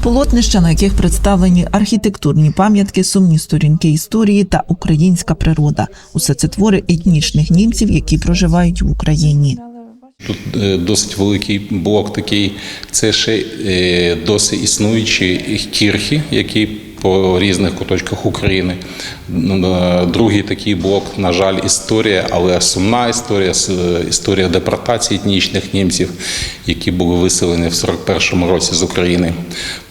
Полотнища, на яких представлені архітектурні пам'ятки, сумні сторінки історії та українська природа. Усе це твори етнічних німців, які проживають в Україні. Тут е, досить великий блок такий. Це ще е, досить існуючі кірхи, які по різних куточках України. Е, Другий такий блок, на жаль, історія, але сумна історія, історія депортації етнічних німців, які були виселені в 41-му році з України.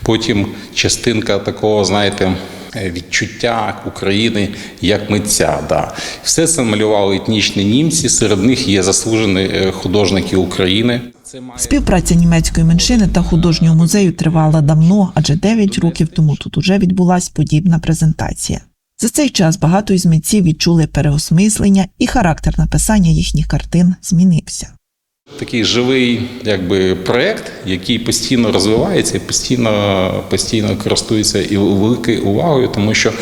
Потім частинка такого, знаєте, е, відчуття України як митця. Да. Все це малювали етнічні німці. Серед них є заслужені е, художники України. Співпраця німецької меншини та художнього музею тривала давно, адже 9 років тому тут уже відбулась подібна презентація. За цей час багато із митців відчули переосмислення, і характер написання їхніх картин змінився. Такий живий якби, проєкт, який постійно розвивається і постійно, постійно користується і великою увагою, тому що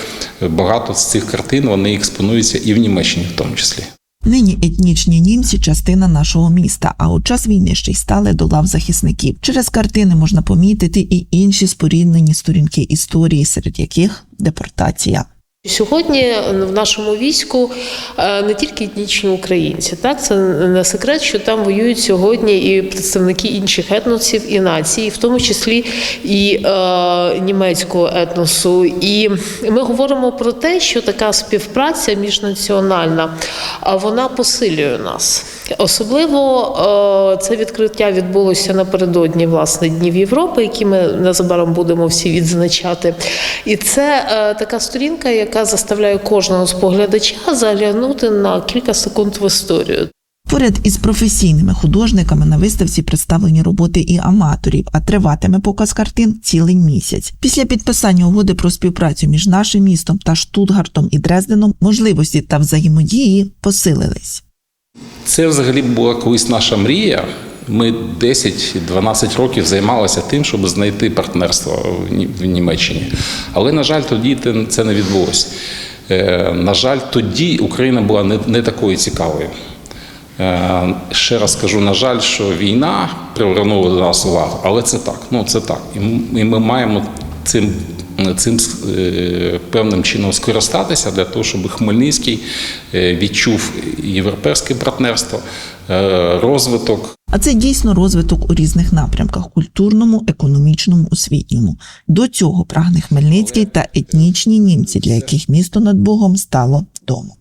багато з цих картин вони експонуються і в Німеччині, в тому числі. Нині етнічні німці частина нашого міста, а у час війни ще й стали до лав захисників. Через картини можна помітити і інші споріднені сторінки історії, серед яких депортація. Сьогодні в нашому війську е, не тільки етнічні українці, так це не секрет, що там воюють сьогодні і представники інших етносів і націй, в тому числі і е, німецького етносу. І ми говоримо про те, що така співпраця міжнаціональна, а вона посилює нас. Особливо е, це відкриття відбулося напередодні власне Днів Європи, які ми незабаром будемо всі відзначати. І це е, така сторінка, яка заставляє кожного споглядача заглянути на кілька секунд в історію. Поряд із професійними художниками на виставці представлені роботи і аматорів, а триватиме показ картин цілий місяць. Після підписання угоди про співпрацю між нашим містом та Штутгартом і Дрезденом можливості та взаємодії посилились. Це взагалі була колись наша мрія. Ми 10-12 років займалися тим, щоб знайти партнерство в Німеччині. Але, на жаль, тоді це не відбулося. Е, На жаль, тоді Україна була не, такою цікавою. Е, Ще раз скажу, на жаль, що війна привернула до нас увагу, але це так. Ну це так. І ми маємо цим, цим е, певним чином скористатися для того, щоб Хмельницький е, відчув європейське партнерство, е, розвиток. А це дійсно розвиток у різних напрямках культурному, економічному, освітньому. До цього прагне Хмельницький та етнічні німці, для яких місто над Богом стало домом.